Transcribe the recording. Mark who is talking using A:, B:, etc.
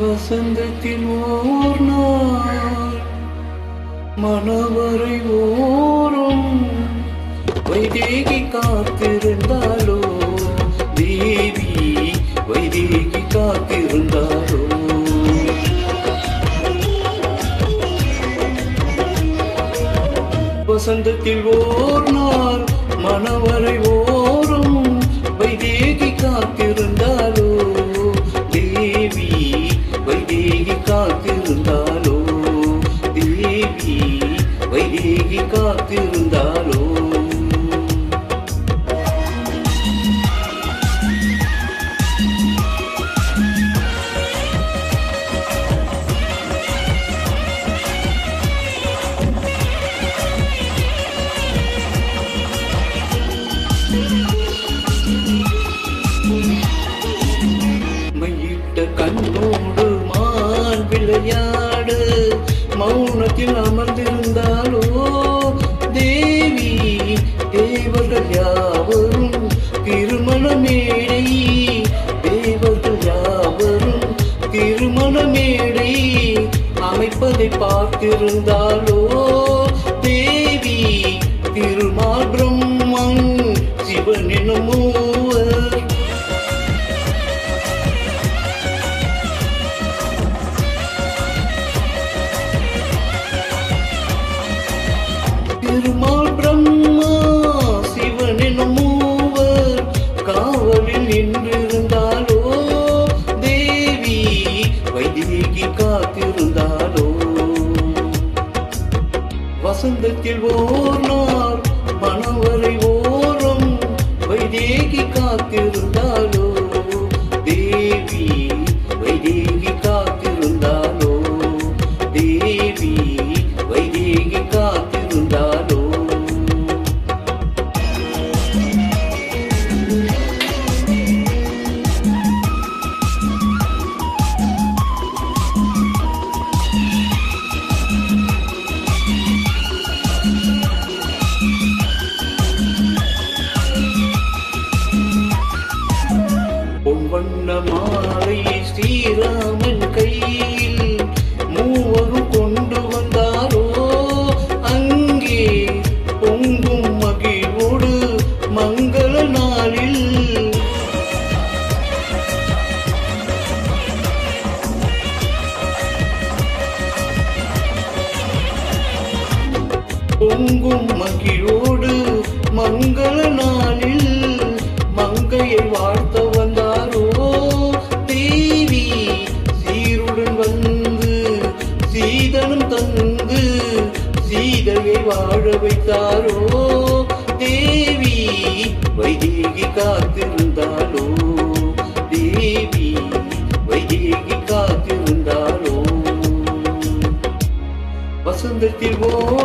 A: வசந்தத்தின் ஓர் நாள் மணவரை ஓரும் வைதேகி காத்திருந்தாலோ? தேவி வைதேகி காத்திருந்தாலோ? வசந்தத்தில் ஓர் நாள் காத்திருந்தாலோ? கண்ணோடு மான் விளையாடு மௌனத்தில் அமர்ந்து அதை பார்த்திருந்தாலோ? தேவி திருமால் பிரம்மன் சிவன் எனும் திருமால் பிரம்மா சிவன் மூவர். காவலில் நின்றிருந்தாலோ? தேவி வைதிகி காத்திருந்தாலோ? வசந்தத்தில் ஓர் நாள் மனவ பொன்வண்ண மாலை ஸ்ரீராமன் கையில் மூவரும் கொண்டு வந்தாரோ? அங்கே பொங்கும் மகிழ்வோடு மங்கள நாளில். பொங்கும் மகிழோடு மங்கள நாளில். வாழ வைத்தாரோ தேவி வைதேகி காத்திருந்தாலோ தேவி வைதேகி காத்திருந்தாலோ. வசந்தத்தில் ஓ